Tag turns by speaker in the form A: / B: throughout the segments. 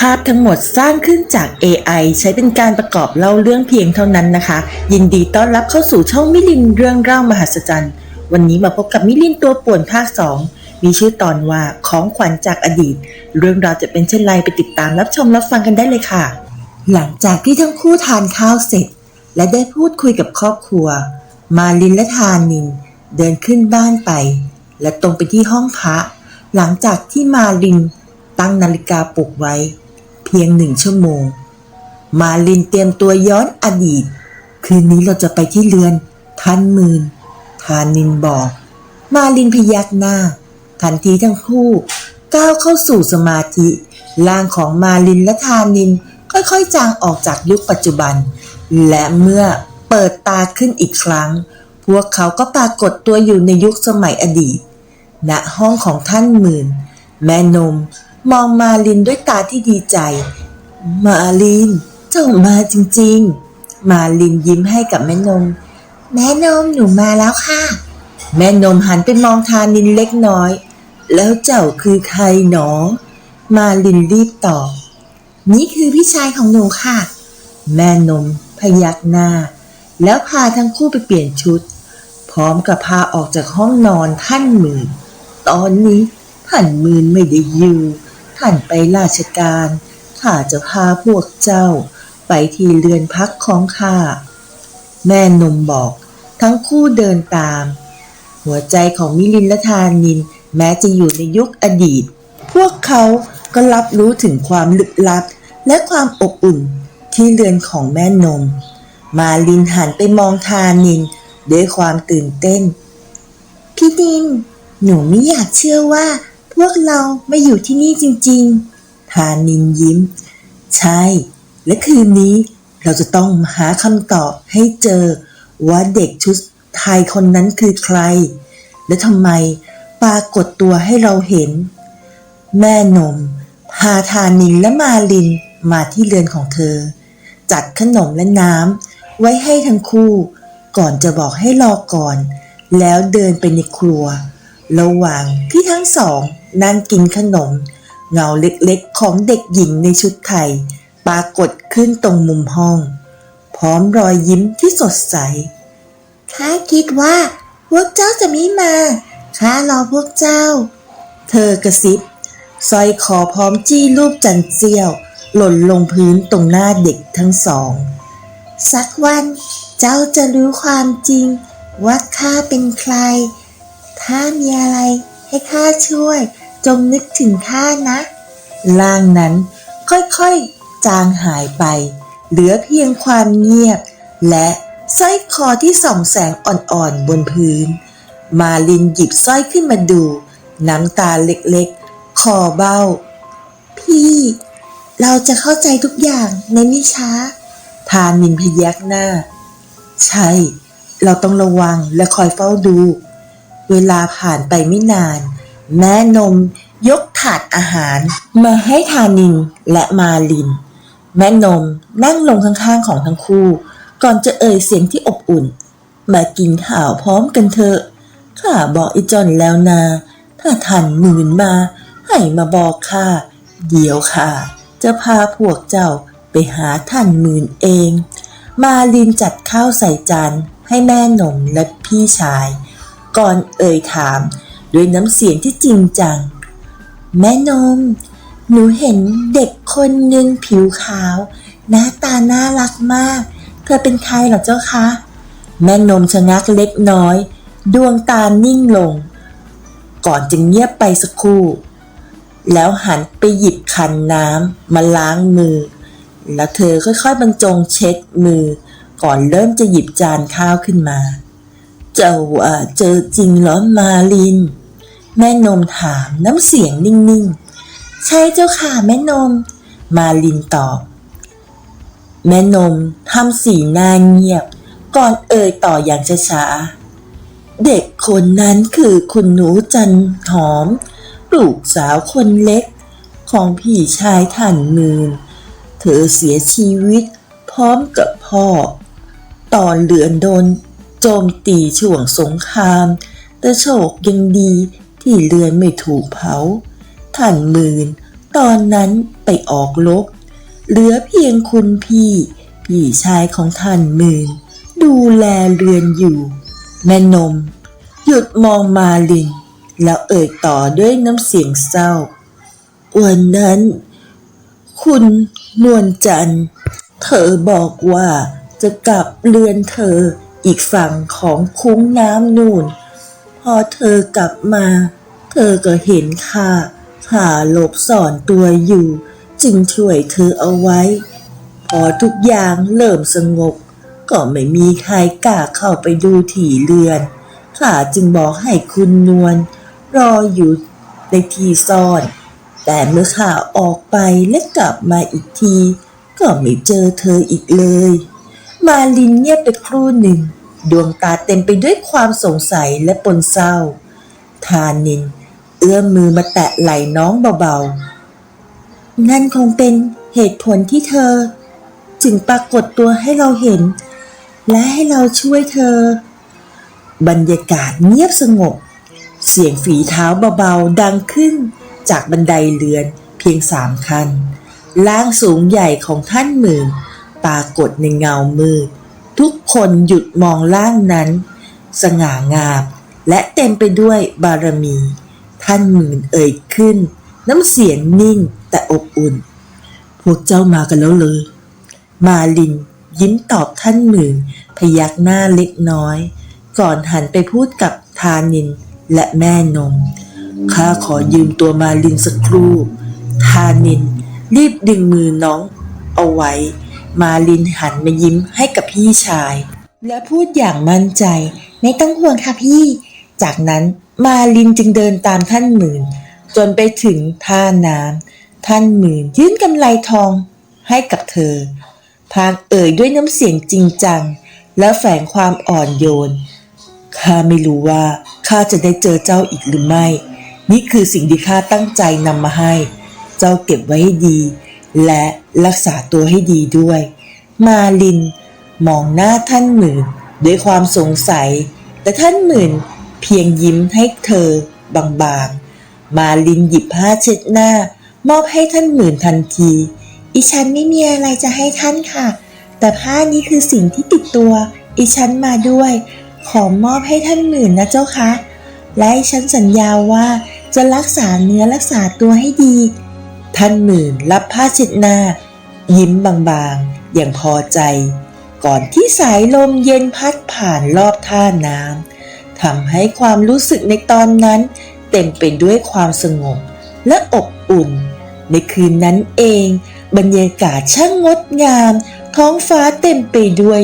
A: ภาพทั้งหมดสร้างขึ้นจาก AI ใช้เป็นการประกอบเล่าเรื่องเพียงเท่านั้นนะคะ ยินดีต้อนรับเข้าสู่ช่องมิลินเรื่องเล่ามหัศจรรย์ วันนี้มาพบกับมิลินตัวป่วนภาค 2 มีชื่อตอนว่าของขวัญจากอดีต เรื่องราวจะเป็นเช่นไรไปติดตามรับชมรับฟังกันได้เลยค่ะ หลังจากที่ทั้งคู่ทานข้าวเสร็จ และได้พูดคุยกับครอบครัว มาลินและทานิน เดินขึ้นบ้านไป และตรงไปที่ห้องพระหลังจากที่มาลินตั้งนาฬิกาปลุกไว้ เพียงหนึ่งชั่วโมง มาลินเตรียมตัวย้อนอดีต คืนนี้เราจะไปที่เรือนท่านมื่นทานินบอก มาลินพยักหน้า ทันทีทั้งคู่ ก้าวเข้าสู่สมาธิร่างของมาลินและทานินค่อยๆ จางออกจากยุคปัจจุบัน และเมื่อเปิดตาขึ้นอีกครั้ง พวกเขาก็ปรากฏตัวอยู่ในยุคสมัยอดีตณห้องของท่านหมื่น แม่นม มองมาลินด้วยตาที่ดีใจ มาลิน เจ้ามาจริงๆ มาลินยิ้มให้กับแม่นม แม่นมหนูมาแล้วค่ะ แม่นมหันไปมองทานินเล็กน้อย แล้วเจ้าคือใครหนอ มาลินรีบตอบ นี่คือพี่ชายของหนูค่ะ แม่นมพยักหน้า แล้วพาทั้งคู่ไปเปลี่ยนชุด พร้อมกับพาออกจากห้องนอนท่านหมื่น ตอนนี้ท่านหมื่นไม่ได้อยู่ ท่านไปราชการข้าจะพาพวกเจ้า ไปที่เรือนพักของข้า แม่นมบอกทั้งคู่เดินตาม หัวใจของมิลินและทานิน แม้จะอยู่ในยุคอดีต พวกเขาก็รับรู้ถึงความลึกลับ และความอบอุ่นที่เรือนของแม่นม มาลินหันไปมองทานินด้วยความตื่นเต้น พี่นิน หนูไม่อยากเชื่อว่า วกเราไม่อยู่ที่นี่จริงๆ ทานินยิ้ม ใช่ และคืนนี้เราจะต้องหาคำตอบให้เจอว่าเด็กชุดไทยคนนั้นคือใคร และทำไมปรากฏตัวให้เราเห็น แม่นม พาทานินและมาลินมาที่เรือนของเธอ จัดขนมและน้ำไว้ให้ทั้งคู่ ก่อนจะบอกให้รอก่อน แล้วเดินไปในครัว ระหว่างที่ทั้งสอง นั่งกินขนม เงาเล็กๆของเด็กหญิงในชุดไทย ปรากฏขึ้นตรงมุมห้อง พร้อมรอยยิ้มที่สดใส ข้าคิดว่า พวกเจ้าจะไม่มา ข้ารอพวกเจ้า เธอกระซิบสร้อยคอพร้อมจี้รูปจันเจียว หล่นลงพื้นตรงหน้าเด็กทั้งสอง สักวันเจ้าจะรู้ความจริง ว่าข้าเป็นใคร ถ้ามีอะไรให้ข้าช่วย จงนึกถึงข้านะร่างนั้นค่อยๆจางหายไป เหลือเพียงความเงียบ และสร้อยคอที่ส่องแสงอ่อนๆบนพื้น มาลินหยิบสร้อยขึ้นมาดู น้ำตาเล็กๆ คอเบ้า พี่ เราจะเข้าใจทุกอย่างในไม่ช้าทานินพยักหน้า ใช่ เราต้องระวังและคอยเฝ้าดู เวลาผ่านไปไม่นาน แม่นมยกถาดอาหาร มาให้ทานินและมาลิน แม่นมนั่งลงข้างๆของทั้งคู่ ก่อนจะเอ่ยเสียงที่อบอุ่น มากินข้าวพร้อมกันเถอะข้าบอกอ้จอนแล้วนา ถ้าท่านหมื่นมา ให้มาบอกข้าเดี๋ยวข้าจะพาพวกเจ้าไปหาท่านหมื่นเอง มาลินจัดข้าวใส่จานให้แม่หนมและพี่ชาย ก่อนเอ่ยถาม ด้วยน้ำเสียงที่จริงจัง แม่นม หนูเห็นเด็กคนหนึ่งผิวขาว หน้าตาน่ารักมาก เธอเป็นใครหรอเจ้าคะ แม่นมชะงักเล็กน้อย ดวงตานิ่งลง ก่อนจะเงียบไปสักครู่ แล้วหันไปหยิบคันน้ำมาล้างมือ แล้วเธอค่อยๆบรรจงเช็ดมือ ก่อนเริ่มจะหยิบจานข้าวขึ้นมา เจ้าว่าเจอจริงเหรอมาลิน แม่นมถามน้ำเสียงนิ่งๆ ใช่เจ้าค่ะแม่นม มาลินตอบ แม่นมทำสีหน้าเงียบ ก่อนเอ่ยต่ออย่างช้าๆ เด็กคนนั้นคือคุณหนูจันหอมลูกสาวคนเล็ก ของพี่ชายท่านมืน เธอเสียชีวิตพร้อมกับพ่อ ตอนเรือนโดน โจมตีช่วงสงคราม แต่โชคยังดี ที่เรือนไม่ถูกเผา ท่านมืนตอนนั้นไปออกลบ เหลือเพียงคุณพี่ พี่ชายของท่านหมื่น ดูแลเรือนอยู่ แม่นม หยุดมองมาลิน แล้วเอ่ยต่อด้วยน้ำเสียงเศร้า วันนั้น คุณนวลจันทร์ เธอบอกว่าจะกลับเรือนเธออีกฝั่งของคุ้งน้ำนูน พอเธอกลับมา เธอก็เห็นข้าขาหลบซ่อนตัวอยู่ จึงช่วยเธอเอาไว้ พอทุกอย่างเริ่มสงบ ก็ไม่มีใครกล้าเข้าไปดูถี่เรือนข้าจึงบอกให้คุณนวลรออยู่ในที่ซ่อน แต่เมื่อข้าออกไปและกลับมาอีกที ก็ไม่เจอเธออีกเลย มาลินเงียบไปครู่หนึ่ง ดวงตาเต็มไปด้วยความสงสัยและปนเศร้า ทานิน เอื้อมมือมาแตะไหล่น้องเบาๆ นั่นคงเป็นเหตุผลที่เธอ จึงปรากฏตัวให้เราเห็น และให้เราช่วยเธอ บรรยากาศเงียบสงบ เสียงฝีเท้าเบาๆ ดังขึ้นจากบันไดเรือนเพียงสามคันล่างสูงใหญ่ของท่านหมื่นปรากฏในเงามืด ทุกคนหยุดมองล่างนั้น สง่างาม และเต็มไปด้วยบารมี ท่านหมื่นเอ่ยขึ้น น้ำเสียงนิ่งแต่อบอุ่น พวกเจ้ามากันแล้วเลย มาลินยิ้มตอบท่านหมื่น พยักหน้าเล็กน้อย ก่อนหันไปพูดกับทานินและแม่นมข้าขอยืมตัวมาลินสักครู่ ทานินรีบดึงมือน้องเอาไว้ มาลินหันมายิ้มให้กับพี่ชาย และพูดอย่างมั่นใจ ไม่ต้องห่วงค่ะพี่ จากนั้นมาลินจึงเดินตามท่านหมื่น จนไปถึงท่าน้ำท่านหมื่นยื่นกำไลทองให้กับเธอ พางเอ่ยด้วยน้ำเสียงจริงจัง และแฝงความอ่อนโยนข้าไม่รู้ว่าข้าจะได้เจอเจ้าอีกหรือไม่ นี่คือสิ่งที่ข้าตั้งใจนำมาให้ เจ้าเก็บไว้ให้ดี และรักษาตัวให้ดีด้วย มาลินมองหน้าท่านหมื่นด้วยความสงสัย แต่ท่านหมื่นเพียงยิ้มให้เธอบางๆ มาลินหยิบผ้าเช็ดหน้า มอบให้ท่านหมื่นทันที อีฉันไม่มีอะไรจะให้ท่านค่ะ แต่ผ้านี้คือสิ่งที่ติดตัว อีฉันมาด้วย ขอมอบให้ท่านหมื่นนะเจ้าคะและอีฉันสัญญาว่าจะรักษาเนื้อรักษาตัวให้ดี ท่านหมื่นรับผ้าเช็ดหน้า ยิ้มบางๆ อย่างพอใจ ก่อนที่สายลมเย็นพัดผ่านรอบท่าน้ำทำให้ความรู้สึกในตอนนั้น เต็มไปด้วยความสงบและอบอุ่น ในคืนนั้นเอง บรรยากาศช่างงดงาม ท้องฟ้าเต็มไปด้วย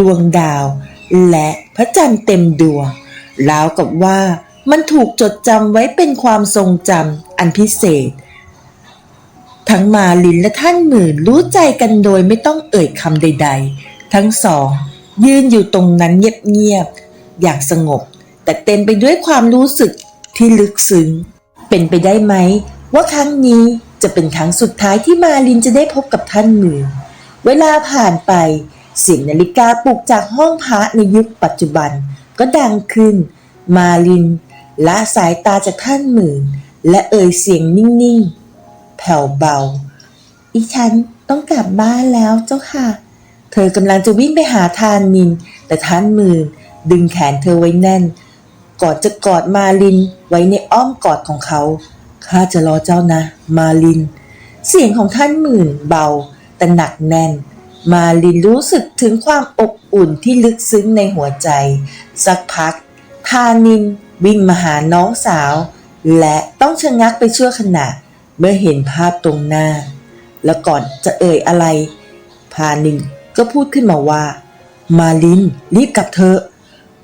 A: ดวงดาว และพระจันทร์เต็มดวงราวกับว่ามันถูกจดจำไว้เป็นความทรงจำอันพิเศษ ทั้งมาลินและท่านหมื่นรู้ใจกันโดยไม่ต้องเอ่ยคำใด ๆ ทั้งสอง ยืนอยู่ตรงนั้นเงียบๆอย่างสงบ แต่เต็มไปด้วยความรู้สึกที่ลึกซึ้ง เป็นไปได้ไหม ว่าครั้งนี้จะเป็นครั้งสุดท้ายที่มาลินจะได้พบกับท่านหมื่น เวลาผ่านไปเสียงนาฬิกาปลุกจากห้องพระในยุคปัจจุบันก็ดังขึ้น มาลินละสายตาจากท่านหมื่น และเอ่ยเสียงนิ่ง ๆ ผ่วเบา อีฉันต้องกลับบ้านแล้วเจ้าค่ะ เธอกำลังจะวิ่งไปหาทานนิน แต่ท่านหมื่นดึงแขนเธอไว้แน่น กอนจะกอดมาลินไว้ในอ้อมกอดของเขา ข้าจะรอเจ้านะ มาลิน เสียงของท่านหมื่นเบา แต่หนักแน่น มาลินรู้สึกถึงความอบอุ่นที่ลึกซึ้งในหัวใจ สักพัก ทานินวิ่งมาหาน้องสาว และต้องชะงักไปชั่วขณะ เมื่อเห็นภาพตรงหน้า แล้วก่อนจะเอ่ยอะไร พานินก็พูดขึ้นมาว่า มาลินรีบกลับเถอะ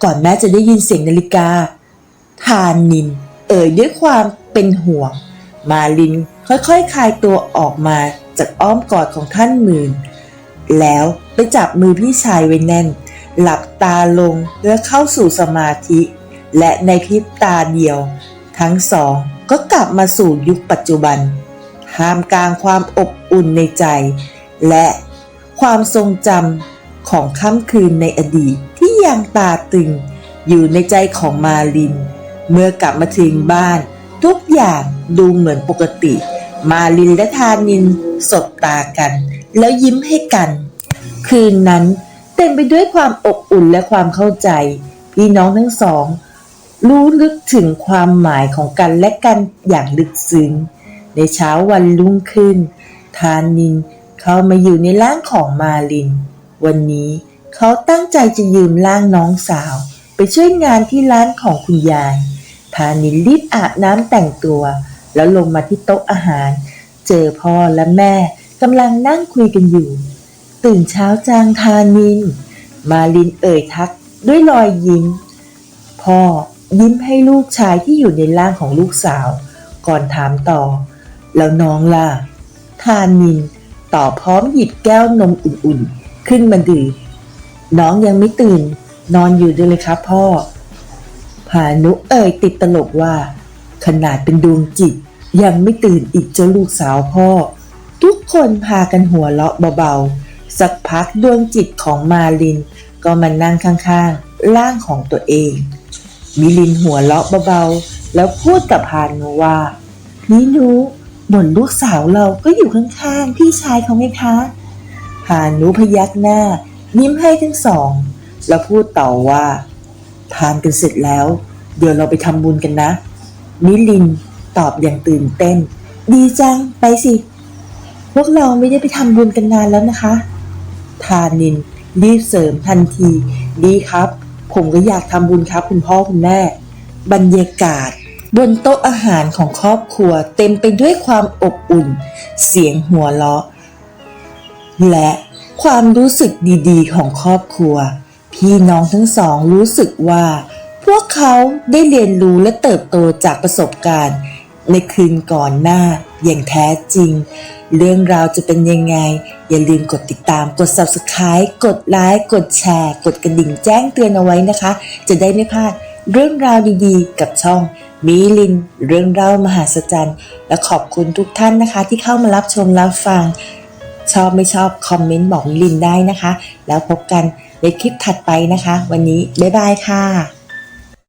A: ก่อนแม่จะได้ยินเสียงนาฬิกาทานิน เอ่ยด้วยความเป็นห่วง มาลินค่อยๆคคลายตัวออกมาจากอ้อมกอดของท่านหมื่น แล้วไปจับมือพี่ชายไว้แน่น หลับตาลงเพื่อเข้าสู่สมาธิ และในพริบตาเดียว ทั้งสอง ก็กลับมาสู่ยุคปัจจุบันท่ามกลางความอบอุ่นในใจ และความทรงจำของค่ำคืนในอดีตที่ยังตาตึงอยู่ในใจของมาลิน เมื่อกลับมาถึงบ้าน ทุกอย่างดูเหมือนปกติ มาลินและทานินสบตากัน แล้วยิ้มให้กัน คืนนั้นเต็มไปด้วยความอบอุ่นและความเข้าใจ พี่น้องทั้งสอง รู้ลึกถึงความหมายของกันและกันอย่างลึกซึ้ง ในเช้าวันรุ่งขึ้น ทานินเข้ามาอยู่ในร่างของมาลิน วันนี้เขาตั้งใจจะยืมร่างน้องสาว ไปช่วยงานที่ร้านของคุณยาย ทานินรีบอาบน้ำแต่งตัว แล้วลงมาที่โต๊ะอาหาร เจอพ่อและแม่กำลังนั่งคุยกันอยู่ ตื่นเช้าจางทานิน มาลินเอ่ยทักด้วยรอยยิ้ม พ่อ ยิ้มให้ลูกชายที่อยู่ในร่างของลูกสาว ก่อนถามต่อ แล้วน้องล่ะ ทานินตอบพร้อมหยิบแก้วนมอุ่นๆ ขึ้นมาดื่มน้องยังไม่ตื่น นอนอยู่ด้วยเลยครับพ่อพานุเอ่ยติดตลกว่า ขนาดเป็นดวงจิต ยังไม่ตื่นอีกเจ้าลูกสาวพ่อ ทุกคนพากันหัวเราะเบาๆ สักพักดวงจิตของมาลิน ก็มานั่งข้างๆ ร่างของตัวเอง มิลินหัวเราะเบาๆ แล้วพูดกับพานุว่านี่นูบ่นลูกสาวเราก็อยู่ข้างๆ พี่ชายเขาไงคะพานุพยักหน้า ยิ้มให้ทั้งสอง แล้วพูดต่อว่า ทานกันเสร็จแล้ว เดี๋ยวเราไปทำบุญกันนะ มิลินตอบอย่างตื่นเต้น ดีจัง ไปสิ พวกเราไม่ได้ไปทำบุญกันนานแล้วนะคะ ทานินรีบเสริมทันที ดีครับ ผมก็อยากทำบุญครับคุณพ่อคุณแม่ บรรยากาศ บนโต๊ะอาหารของครอบครัวเต็มไปด้วยความอบอุ่น เสียงหัวเราะ และความรู้สึกดีๆ ของครอบครัว พี่น้องทั้งสองรู้สึกว่า พวกเขาได้เรียนรู้และเติบโตจากประสบการณ์ ในคืนก่อนหน้าอย่างแท้จริง เรื่องราวจะเป็นยังไง อย่าลืมกดติดตาม กด subscribe กดไลค์ กดแชร์ กดกระดิ่งแจ้งเตือนเอาไว้นะคะ จะได้ไม่พลาดเรื่องราวดีๆ กับช่องมิลิน เรื่องเล่ามหาศจรรย์ และขอบคุณทุกท่านนะคะ ที่เข้ามารับชมรับฟัง ชอบไม่ชอบคอมเมนต์บอกมิลินได้นะคะ แล้วพบกันในคลิปถัดไปนะคะ วันนี้บ๊ายบายค่ะ